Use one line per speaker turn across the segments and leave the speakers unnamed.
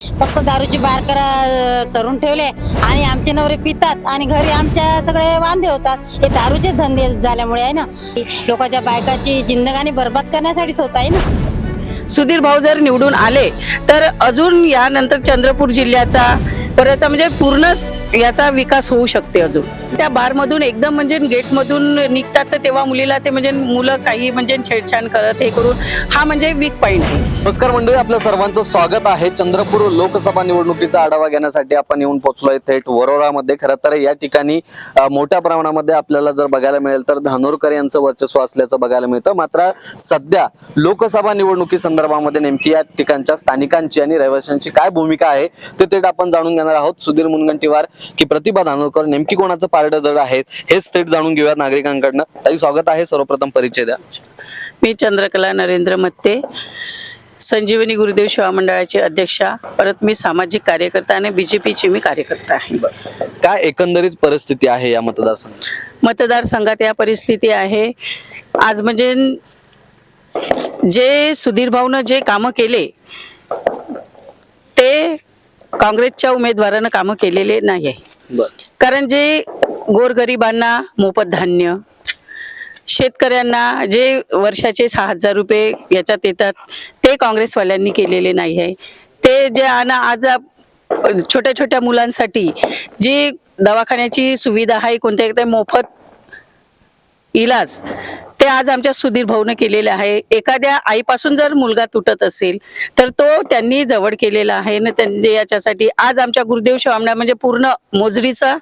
फक्त दारूची बार करा करून ठेवले आणि आमचे नवरे पितात आणि घरी आमच्या सगळे वांदे होतात. हे दारूचे धंदे झाल्यामुळे आहे ना. लोकांच्या बायकाची जिंदगानी बरबाद करण्यासाठीच होत आहे ना.
सुधीर भाऊ जर निवडून आले तर अजून यानंतर चंद्रपूर जिल्ह्याचा परतचा म्हणजे पूर्णच याचा विकास होऊ शकते अजून. त्या बारमधून एकदम म्हणजे गेटमधून निघतात तर तेव्हा मुलीला ते म्हणजे मुलं काही म्हणजे छेडछाड करत हे करून हा म्हणजे वीक पॉईंट आहे.
नमस्कार मंडळी आपल्या सर्वांचं स्वागत आहे. चंद्रपूर लोकसभा निवडणुकीचा आढावा घेण्यासाठी आपण येऊन पोहोचलोय थेट वरोरामध्ये. खरं तर या ठिकाणी मोठ्या प्रमाणामध्ये आपल्याला जर बघायला मिळेल तर धानोरकर यांचं वर्चस्व असल्याचं बघायला मिळतं. मात्र सध्या लोकसभा निवडणुकी संदर्भामध्ये नेमकी या ठिकाणच्या स्थानिकांची आणि रहिवाशांची काय भूमिका आहे ते थेट आपण जाणून घेणार आहोत. सुधीर मुनगंटीवार की प्रतिभा धानोरकर नेमकी कोणाचं पारडं जड आहे हेच थेट जाणून घेऊयात नागरिकांकडनं. ताई स्वागत आहे. सर्वप्रथम परिचय द्या.
मी चंद्रकला नरेंद्र मत्ते संजीवनी गुरुदेव सेवा मंडळाची अध्यक्षा. परत मी सामाजिक कार्यकर्ता आणि बीजेपीची मी कार्यकर्ता आहे.
काय एकंदरीत परिस्थिती आहे या मतदारसंघात?
मतदारसंघात या परिस्थिती आहे. आज म्हणजे जे सुधीर भाऊनं जे कामं केले ते काँग्रेसच्या उमेदवारानं कामं केलेले नाही आहे कारण जे गोरगरिबांना मोफत धान्य शेतकऱ्यांना जे वर्षाचे सहा हजार रुपये याच्यात येतात ते काँग्रेसवाल्यांनी केलेले नाही आहे ते जे आणि आज छोट्या छोट्या मुलांसाठी जी दवाखान्याची सुविधा आहे कोणत्या मोफत इलाज आज आमच्या सुधीर भाऊने केलेले आहे. एखाद्या आईपासून जर मुलगा तुटत असेल तर तो त्यांनी जवळ केलेला आहे. ना त्यांनी याच्यासाठी आज आमच्या गुरुदेव शिवामणा म्हणजे पूर्ण मोजरीचा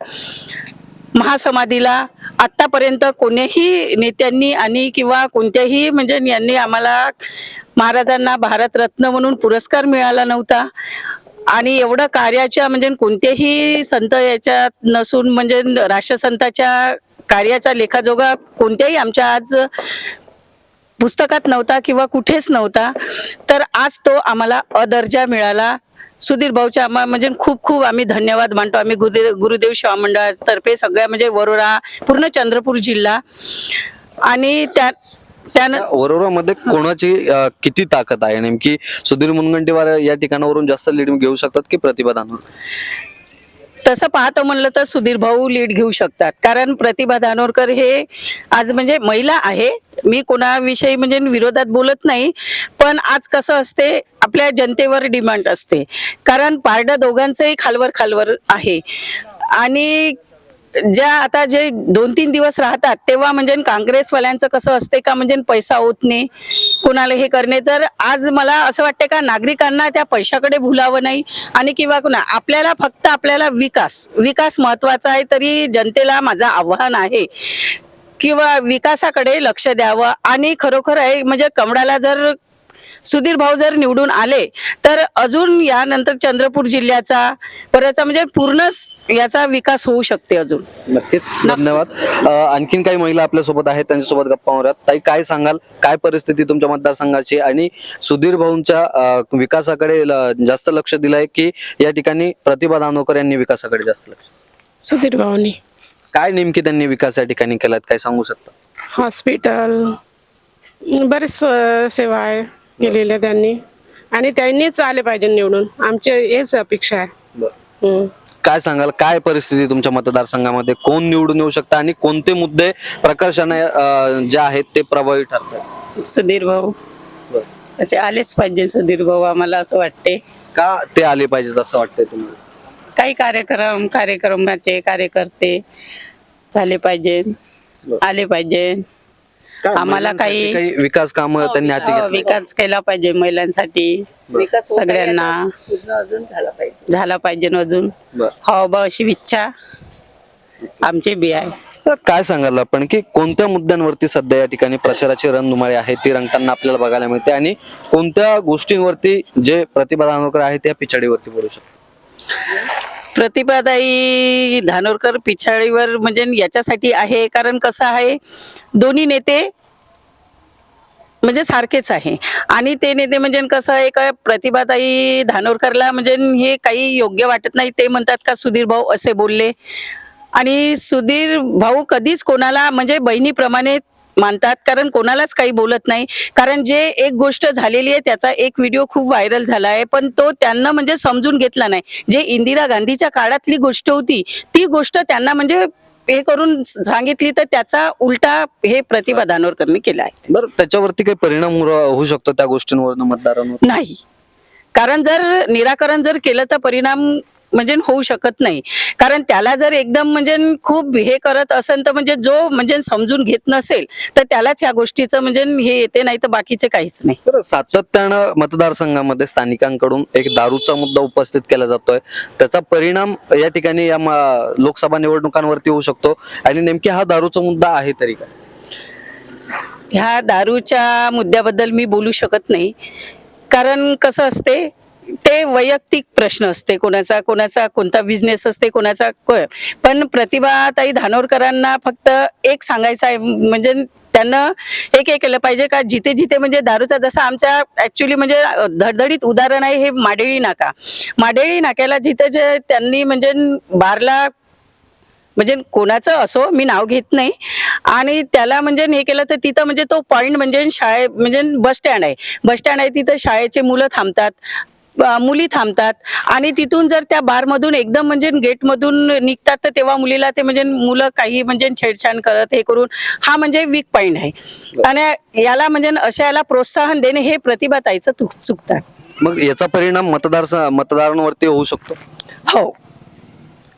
महासमाधीला आतापर्यंत कोणीही नेत्यांनी आणि किंवा कोणत्याही म्हणजे यांनी आम्हाला महाराजांना भारतरत्न म्हणून पुरस्कार मिळाला नव्हता. आणि एवढं कार्याच्या म्हणजे कोणतेही संत याच्यात नसून म्हणजे राष्ट्रसंताच्या कार्याचा लेखाजोगा कोणत्याही आमच्या आज पुस्तकात नव्हता किंवा कुठेच नव्हता तर आज तो आम्हाला अदर्जा मिळाला. सुधीर भाऊच्या आम्हा म्हणजे खूप खूप आम्ही धन्यवाद मानतो. आम्ही गुरुदेव गुरुदेव सेवा मंडळातर्फे सगळ्या म्हणजे वरोरा पूर्ण चंद्रपूर जिल्हा. आणि त्या त्यानं
वरोरामध्ये कोणाची अ, किती ताकद आहे? नेमकी सुधीर मुनगंटीवार या ठिकाणावरून जास्त लीड घेऊ शकतात की प्रतिभा
तसं पाहतो म्हणलं तर सुधीर भाऊ लीड घेऊ शकतात. कारण प्रतिभा धानोरकर हे आज म्हणजे महिला आहे. मी कोणाविषयी म्हणजे विरोधात बोलत नाही. पण आज कसं असते आपल्या जनतेवर डिमांड असते. कारण पारडं दोघांचंही खालवर खालवर आहे. आणि ज्या आता जे दोन तीन दिवस राहतात तेव्हा म्हणजे काँग्रेसवाल्यांचं कसं असते का म्हणजे पैसा ओतणे कुणाला हे करणे तर आज मला असं वाटते का नागरिकांना त्या पैशाकडे भुलावं नाही आणि किंवा कुणा आपल्याला फक्त आपल्याला विकास विकास महत्त्वाचा आहे तरी जनतेला माझं आव्हान आहे. किंवा विकासाकडे लक्ष द्यावं आणि खरोखर आहे म्हणजे कमळाला जर सुधीर भाऊ जर निवडून आले तर अजून यानंतर चंद्रपूर जिल्ह्याचा परतचा म्हणजे पूर्णच याचा विकास होऊ शकते अजून.
नक्कीच. धन्यवाद. आणखीन काही महिला आपल्यासोबत आहेत त्यांच्यासोबत गप्पा मारूयात. ताई काय सांगाल? काय परिस्थिती तुमच्या मतदारसंघाची? आणि सुधीर भाऊंच्या विकासाकडे ल- जास्त लक्ष दिलंय की या ठिकाणी प्रतिभा धानोकर यांनी विकासाकडे जास्त लक्ष
सुधीर भाऊनी.
काय नेमकी त्यांनी विकास या ठिकाणी केलात? काय सांगू शकता?
हॉस्पिटल बरेच सेवा आहे. केलेल्या त्यांनी. आणि त्यांनीच आले पाहिजे निवडून. आमची हेच अपेक्षा आहे. हम्म.
काय सांगाल? काय परिस्थिती तुमच्या मतदारसंघामध्ये? कोण निवडून येऊ शकता आणि कोणते मुद्दे प्रकर्षाने अ, जे आहेत ते प्रभावी ठरतात?
सुधीर भाऊ. असे आलेच पाहिजे सुधीर भाऊ आम्हाला असं वाटते.
का ते आले पाहिजेत असं वाटतंय तुम्हाला?
काही कार्यक्रम कार्यक्रमाचे कार्यकर्ते झाले पाहिजे. आले पाहिजे.
काय
आम्हाला
महिलांसाठी
काही-
विकास काम त्यांनी हाती
हो,
घेतली?
विकास केला पाहिजे महिलांसाठी. सगळ्यांना. झाला पाहिजे. ना अजून?
बरं.
हो बा अशी इच्छा. आमची बी आहे.
तर काय सांगाल आपण की कोणत्या मुद्द्यांवरती सध्या या ठिकाणी प्रचाराची रणधुमाळी आहे ती रंगताना आपल्याला बघायला मिळते आणि कोणत्या गोष्टींवरती जे प्रतिभा आहेत त्या पिछाडीवरती बोलू शकतो?
प्रतिभादाई धानोरकर पिछाडीवर म्हणजे याच्यासाठी आहे. कारण कसं आहे दोन्ही नेते म्हणजे सारखेच आहे. आणि ते नेते म्हणजे कसं आहे का प्रतिभाताई धानोरकरला म्हणजे हे काही योग्य वाटत नाही. ते म्हणतात का सुधीर भाऊ असे बोलले. आणि सुधीर भाऊ कधीच कोणाला म्हणजे बहिणीप्रमाणे मानतात कारण कोणालाच काही बोलत नाही. कारण जे एक गोष्ट झालेली आहे त्याचा एक व्हिडिओ खूप व्हायरल झाला आहे पण तो त्यांना म्हणजे समजून घेतला नाही. जे इंदिरा गांधीच्या काळातली गोष्ट होती ती गोष्ट त्यांना म्हणजे हे करून सांगितली तर त्याचा उलटा हे प्रतिभा दानोरकरनी केला आहे.
बरं त्याच्यावरती काही परिणाम होऊ होऊ शकतो त्या गोष्टींवर मतदारांवर?
नाही. कारण जर निराकरण जर केलं तर परिणाम म्हणजे होऊ शकत नाही. कारण त्याला जर एकदम म्हणजे खूप हे करत असेल तर म्हणजे जो म्हणजे समजून घेत नसेल तर त्यालाच या गोष्टीचं म्हणजे हे येते नाही तर बाकीचे काहीच नाही.
सातत्यानं मतदारसंघामध्ये स्थानिकांकडून एक दारूचा मुद्दा उपस्थित केला जातोय. त्याचा परिणाम या ठिकाणी या लोकसभा निवडणुकांवरती होऊ शकतो. आणि नेमकी हा दारूचा मुद्दा आहे तरी काय?
ह्या दारूच्या मुद्द्याबद्दल मी बोलू शकत नाही. कारण कसं असते ते वैयक्तिक प्रश्न असते. कोणाचा कोणाचा कोणता बिझनेस असते कोणाचा को- पण प्रतिभाताई धानोरकरांना फक्त एक सांगायचं आहे म्हणजे त्यांना एक हे केलं पाहिजे का जिथे जिथे म्हणजे दारूचा जसा आमच्या ऍक्च्युली म्हणजे धडधडीत उदाहरण आहे हे माडेळी नाका. माडेळी नाक्याला जिथे जे त्यांनी म्हणजे बारला म्हणजे कोणाचं असो मी नाव घेत नाही. आणि त्याला म्हणजे हे केलं तर तिथं म्हणजे तो पॉईंट म्हणजे शाळे म्हणजे बस स्टँड आहे. बस स्टँड आहे तिथं शाळेचे मुलं थांबतात. मुली थांबतात. आणि तिथून जर त्या बारमधून एकदम म्हणजे गेटमधून निघतात तर तेव्हा मुलीला ते म्हणजे मुलं काही म्हणजे छेडछाड करत हे करून हा म्हणजे वीक पॉइंट आहे. आणि याला म्हणजे अशा याला प्रोत्साहन देणे हे प्रतिभाताईचं चुक चुकतात
मग याचा परिणाम मतदार मतदारांवरती होऊ शकतो?
हो.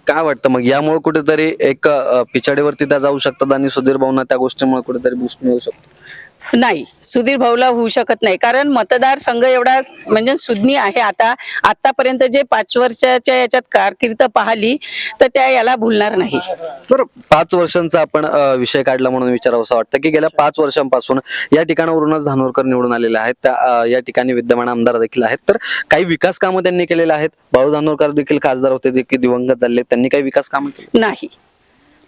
काय वाटतं मग? यामुळे कुठेतरी एक पिछाडीवरती त्या जाऊ शकतात आणि सुधीर भाऊंना त्या गोष्टीमुळे कुठेतरी बूस्ट मिळू शकतो.
नाही सुधीर भाऊला होऊ शकत नाही. कारण मतदार संघ एवढा म्हणजे सुज्ञी आहे. आता आतापर्यंत जे पाच वर्षाच्या याच्यात कारकीर्द पाहिली तर त्या याला भूलणार नाही.
बरं पाच वर्षांचा आपण विषय काढला म्हणून विचारावं असं वाटतं की गेल्या पाच वर्षांपासून या ठिकाणावरूनच धानोरकर निवडून आलेले आहेत. त्या या ठिकाणी विद्यमान आमदार देखील आहेत. तर काही विकास कामं त्यांनी केलेले आहेत? भाऊ धानोरकर देखील खासदार होते जे की दिवंगत झाले. त्यांनी काही विकास कामं
नाही.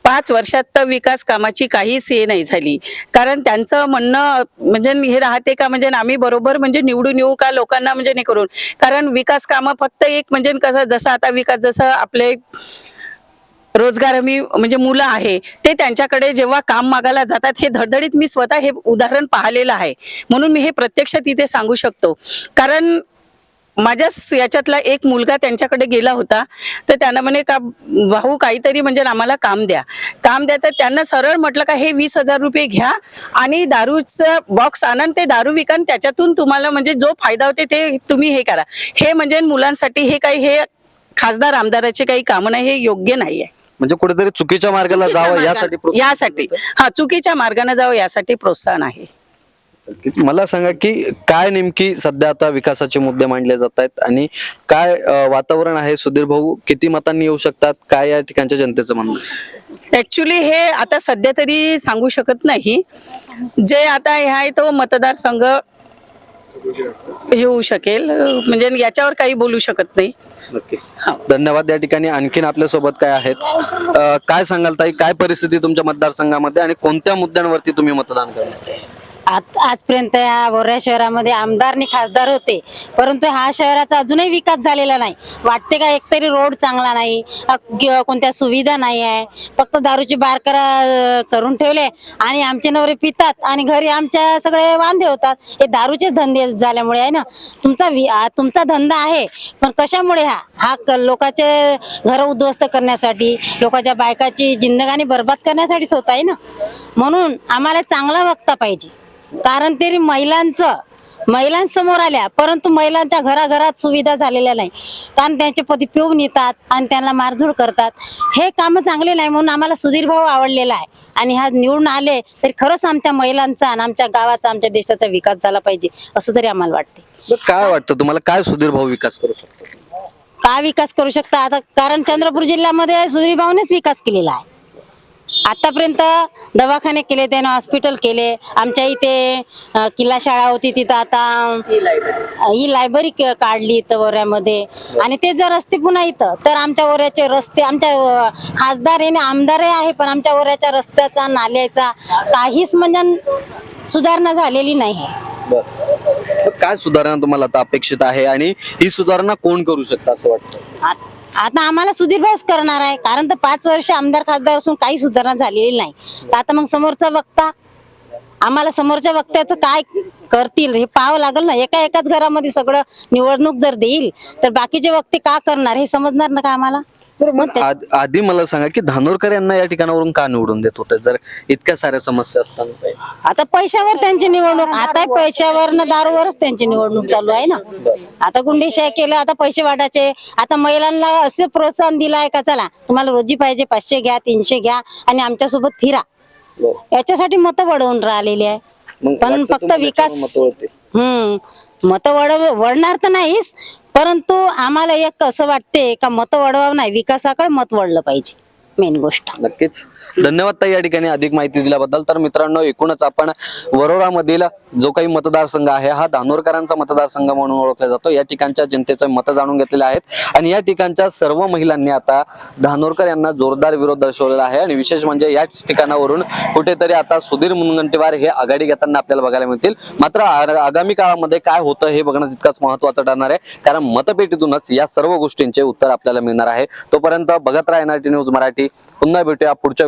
पाच वर्षात तर विकास कामाची काहीच हे नाही झाली. कारण त्यांचं म्हणणं म्हणजे हे राहते का म्हणजे आम्ही बरोबर म्हणजे निवडून येऊ का लोकांना म्हणजे नाही करून. कारण विकास कामं फक्त एक म्हणजे कसं जसं आता विकास जसं आपले रोजगार हमी म्हणजे मुलं आहे ते त्यांच्याकडे जेव्हा काम मागायला जातात हे धडधडीत मी स्वतः हे उदाहरण पाहिलेलं आहे. म्हणून मी हे प्रत्यक्ष तिथे सांगू शकतो. कारण माझ्याच याच्यातला एक मुलगा त्यांच्याकडे गेला होता तर त्यांना म्हणे का भाऊ काहीतरी म्हणजे आम्हाला काम द्या. काम द्या तर त्यांना सरळ म्हटलं का हे वीस हजार रुपये घ्या आणि दारूचं बॉक्स आणा ते दारू विका आणि त्याच्यातून तुम्हाला म्हणजे जो फायदा होते ते तुम्ही हे करा. हे म्हणजे मुलांसाठी हे काही हे खासदार आमदाराचे काही कामं नाही हे योग्य नाही आहे
म्हणजे कुठेतरी चुकीच्या मार्गाला जावं यासाठी
यासाठी. हा चुकीच्या मार्गाने जावं यासाठी प्रोत्साहन आहे.
मला सांगा की काय नेमकी सध्या आता विकासाचे मुद्दे मांडले जात आहेत आणि काय वातावरण आहे सुधीर भाऊ? किती मतांनी येऊ शकतात? काय या ठिकाणच्या जनतेचं म्हणणं?
ऍक्च्युली हे आता सध्या तरी सांगू शकत नाही. जे आता हे आहे तो मतदारसंघ हे होऊ शकेल. म्हणजे याच्यावर काही बोलू शकत नाही.
धन्यवाद या ठिकाणी. आणखीन आपल्यासोबत काय आहेत? काय सांगाल ताई? काय परिस्थिती तुमच्या मतदारसंघामध्ये आणि कोणत्या मुद्द्यांवरती तुम्ही मतदान करणार?
आज आजपर्यंत या बोर्या शहरामध्ये आमदार आणि खासदार होते. परंतु हा शहराचा अजूनही विकास झालेला नाही. वाटते का एकतरी रोड चांगला नाही? अ, किंवा कोणत्या सुविधा नाही आहे? फक्त दारूची बार करा करून ठेवले आणि आमचे नवरे पितात आणि घरी आमच्या सगळे वांदे होतात. हे दारूचेच धंदे झाल्यामुळे आहे ना? तुमचा वि- आ, तुमचा धंदा आहे पण कशामुळे हा? हा क- लोकांचे घर उद्ध्वस्त करण्यासाठी लोकांच्या बायकाची जिंदगानी बर्बाद करण्यासाठीच होत आहे ना? म्हणून आम्हाला चांगला वक्ता पाहिजे. कारण तरी महिलांचं महिलांसमोर आल्या परंतु महिलांच्या घराघरात सुविधा झालेल्या नाही. कारण त्यांचे पती पिऊन येतात आणि त्यांना मारझोड करतात. हे काम चांगले नाही म्हणून आम्हाला सुधीर भाऊ आवडलेला आहे. आणि हा निवडून आले तरी खरंच आमच्या महिलांचा आणि आमच्या गावाचा आमच्या देशाचा विकास झाला पाहिजे असं तरी आम्हाला वाटते.
काय वाटतं तुम्हाला? काय सुधीर भाऊ विकास करू शकतो?
का विकास करू शकता? आता कारण चंद्रपूर जिल्ह्यामध्ये सुधीर भाऊनेच विकास केलेला आहे. आतापर्यंत दवाखाने केले त्याने हॉस्पिटल केले. आमच्या इथे किल्ला शाळा होती तिथं आता ही लायब्ररी क- काढली इथं वऱ्यामध्ये. आणि ते जर रस्ते पुन्हा इथं तर आमच्या वऱ्याचे रस्ते आमच्या खासदार आणि आमदारही आहे पण आमच्या वऱ्याच्या रस्त्याचा नाल्याचा काहीच म्हणजे सुधारणा झालेली नाही आहे.
बरं. काय सुधारणा तुम्हाला आता अपेक्षित आहे आणि ही सुधारणा कोण करू शकता असं वाटतं?
आता आम्हाला सुधीर भाऊच करणार आहे कारण तर पाच वर्ष आमदार खासदार असून काही सुधारणा झालेली नाही. तर आता मग समोरचा वक्ता आम्हाला समोरच्या वक्त्याचं काय करतील? हे पाहावं लागेल ना. एका एकाच घरामध्ये सगळं निवडणूक जर देईल तर बाकीचे वक्ते का करणार? हे समजणार ना का आम्हाला? मग ते-
आद- आधी मला सांगा की धानोरकर यांना या ठिकाणावरून का निवडून देत होते? जर इतक्या साऱ्या समस्या असताना
आता पैशावर त्यांची निवडणूक आता पैशावर न दारूवरच त्यांची निवडणूक चालू आहे ना. आता गुंडीशाही केलं आता पैसे वाटायचे आता महिलांना असे प्रोत्साहन दिलं आहे का? चला तुम्हाला रोजी पाहिजे पाचशे घ्या तीनशे घ्या आणि आमच्यासोबत फिरा. याच्यासाठी मतं वळवून राहिलेली आहे. पण फक्त विकास? हम्म. मत वडव वळणार तर नाहीच परंतु आम्हाला एक असं वाटते का मत वडवावं नाही विकासाकडे मत वळलं पाहिजे मेन गोष्ट.
नक्कीच. धन्यवाद ताई या ठिकाणी अधिक माहिती दिल्याबद्दल. तर मित्रांनो एकूणच आपण वरोरामधील जो काही मतदारसंघ आहे हा धानोरकरांचा मतदारसंघ म्हणून ओळखला जातो. या ठिकाणच्या जनतेचं मत जाणून घेतलेले आहेत. आणि या ठिकाणच्या सर्व महिलांनी आता धानोरकर यांना जोरदार विरोध दर्शवलेला आहे. आणि विशेष म्हणजे याच ठिकाणावरून कुठेतरी आता सुधीर मुनगंटीवार हे आघाडी घेताना आपल्याला बघायला मिळतील. मात्र आगामी काळामध्ये काय होतं हे बघणं तितकंच महत्वाचं ठरणार आहे. कारण मतपेटीतूनच या सर्व गोष्टींचे उत्तर आपल्याला मिळणार आहे. तोपर्यंत बघत राहा एनआरटी न्यूज मराठी. पुन्हा भेटूया पुढच्या